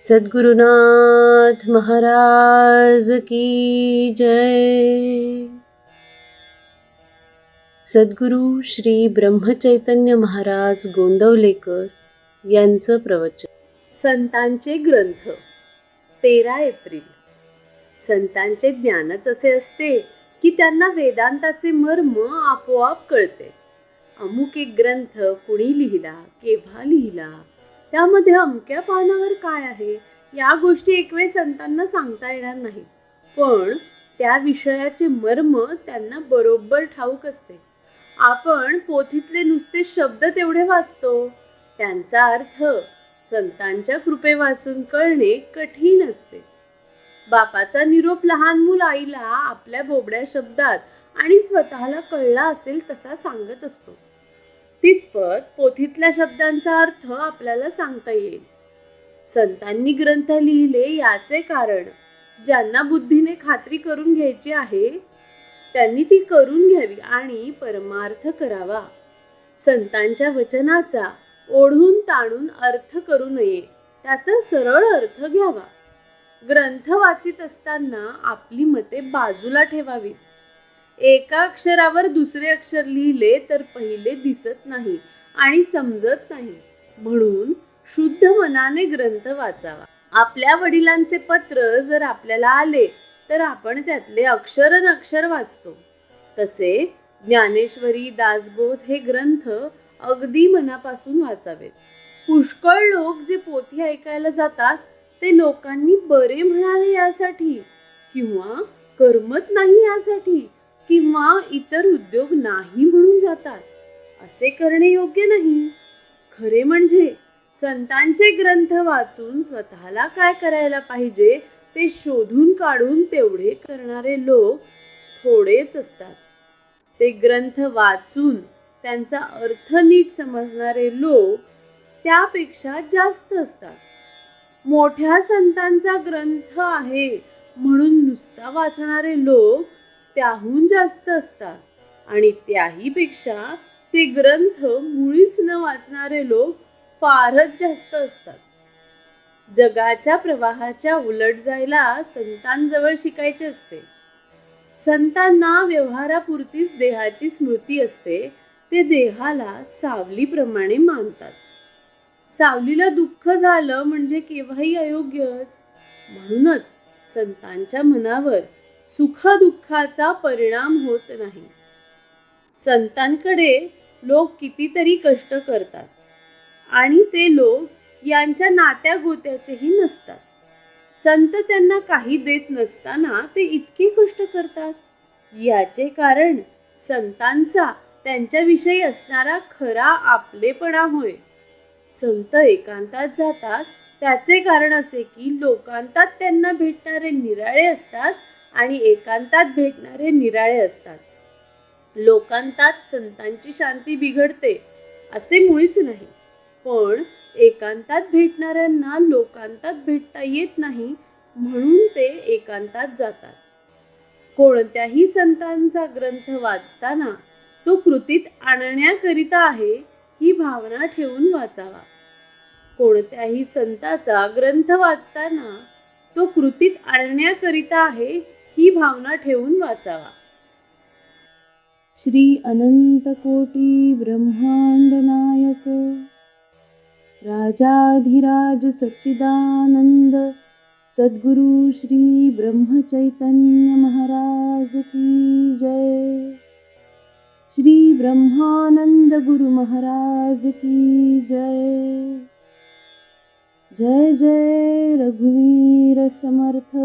सद्गुरुनाथ महाराज की जय। सद्गुरु श्री ब्रह्मचैतन्य महाराज गोंदवलेकर यांचं प्रवचन। संतांचे ग्रंथ तेरा एप्रिल। संतांचे ज्ञानच असे असते की त्यांना वेदांताचे मर्म आपोआप कळते। अमुक एक ग्रंथ कुणी लिहिला केव्हा लिहिला? त्यामध्ये अमक्या पानावर काय आहे या गोष्टी एकवेळ संतांना सांगता येणार नाही पण त्या विषयाचे मर्म त्यांना बरोबर ठाऊक असते. आपण पोथीतले नुसते शब्द तेवढे वाचतो. त्यांचा अर्थ संतांच्या कृपे वाचून कळणे कठीण असते. बापाचा निरोप लहान मूल आईला आपल्या बोबड्या शब्दात आणि स्वतःला कळला असेल तसा सांगत असतो. तितपत पोथीतल्या शब्दांचा अर्थ आपल्याला सांगता येईल. संतांनी ग्रंथ लिहिले याचे कारण ज्यांना बुद्धीने खात्री करून घ्यायची आहे त्यांनी ती करून घ्यावी आणि परमार्थ करावा. संतांच्या वचनाचा ओढून ताणून अर्थ करू नये त्याचा सरळ अर्थ घ्यावा. ग्रंथ वाचित असताना आपली मते बाजूला ठेवावीत. एका अक्षरावर दुसरे अक्षर लिहिले तर पहिले दिसत नाही आणि समजत नाही. म्हणून शुद्ध मनाने ग्रंथ वाचावा. आपल्या वडिलांचे पत्र जर आपल्याला आले तर आपण त्यातले अक्षर न अक्षर वाचतो. तसे ज्ञानेश्वरी दासबोध हे ग्रंथ अगदी मनापासून वाचावेत. पुष्कळ लोक जे पोथी ऐकायला जातात ते लोकांनी बरे म्हणावे यासाठी किंवा करमत नाही यासाठी. किंवा इतर उद्योग नाही म्हणून जातात. असे करणे योग्य नाही. खरे म्हणजे संतांचे ग्रंथ वाचून स्वतःला काय करायला पाहिजे ते शोधून काढून तेवढे करणारे लोक थोडेच असतात. ते ग्रंथ वाचून त्यांचा अर्थ नीट समजणारे लोक त्यापेक्षा जास्त असतात. मोठ्या संतांचा ग्रंथ आहे म्हणून नुसता वाचणारे लोक त्याहून जास्त असतात. आणि त्याहीपेक्षा ते ग्रंथ मुळीच न वाचणारे लोक फारच जास्त असतात. जगाच्या प्रवाहाच्या उलट जायला संतांजवळ शिकायचे असते. संतांना व्यवहारापुरतीच देहाची स्मृती असते ते देहाला सावलीप्रमाणे मानतात. सावलीला दुःख झालं म्हणजे केव्हाही अयोग्यच. म्हणूनच संतांच्या मनावर सुखदुःखाचा परिणाम होत नाही. संतांकडे लोक कितीतरी कष्ट करतात आणि ते लोक यांच्या नात्या गोत्याचेही नसतात. संत त्यांना काही देत नसताना ते इतके कष्ट करतात. याचे कारण संतांचा त्यांच्याविषयी असणारा खरा आपलेपणा होय. संत एकांतात जातात. त्याचे कारण असे की लोकांतात त्यांना भेटणारे निराळे असतात आणि एकांतात भेटणारे निराळे असतात. लोकांतात संतांची शांती बिघडते असे मुळीच नाही. पण एकांतात भेटणाऱ्यांना लोकांतात भेटता येत नाही म्हणून ते एकांतात जातात. कोणत्याही संतांचा ग्रंथ वाचताना तो कृतीत आणण्याकरिता आहे ही भावना ठेवून वाचावा. कोणत्याही संताचा ग्रंथ वाचताना तो कृतीत आणण्याकरिता आहे ही भावना ठेवून वाचावा. श्री अनंत कोटी ब्रह्मांड नायक राजाधिराज सच्चिदानंद सद्गुरु श्री ब्रह्मचैतन्य महाराज की जय. श्री ब्रह्मानंद गुरु महाराज की जय. जय जय रघुवीर समर्थ.